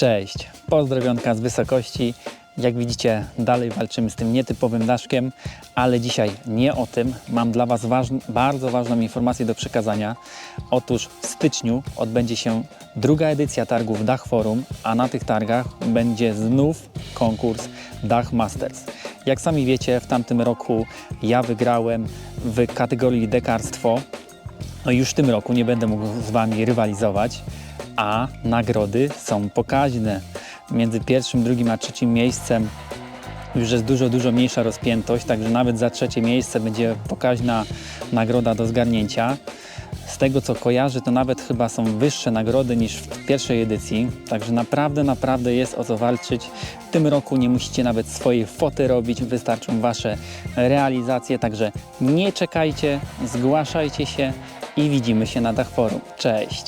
Cześć, pozdrowionka z wysokości. Jak widzicie, dalej walczymy z tym nietypowym daszkiem, ale dzisiaj nie o tym. Mam dla Was bardzo ważną informację do przekazania. Otóż w styczniu odbędzie się druga edycja targów Dach Forum, a na tych targach będzie znów konkurs Dach Masters. Jak sami wiecie, w tamtym roku ja wygrałem w kategorii dekarstwo. No już w tym roku nie będę mógł z Wami rywalizować, a nagrody są pokaźne. Między pierwszym, drugim a trzecim miejscem już jest dużo, dużo mniejsza rozpiętość, także nawet za trzecie miejsce będzie pokaźna nagroda do zgarnięcia. Z tego co kojarzę, to nawet chyba są wyższe nagrody niż w pierwszej edycji, także naprawdę, naprawdę jest o co walczyć. W tym roku nie musicie nawet swojej foty robić, wystarczą Wasze realizacje, także nie czekajcie, zgłaszajcie się i widzimy się na Dach Forum. Cześć!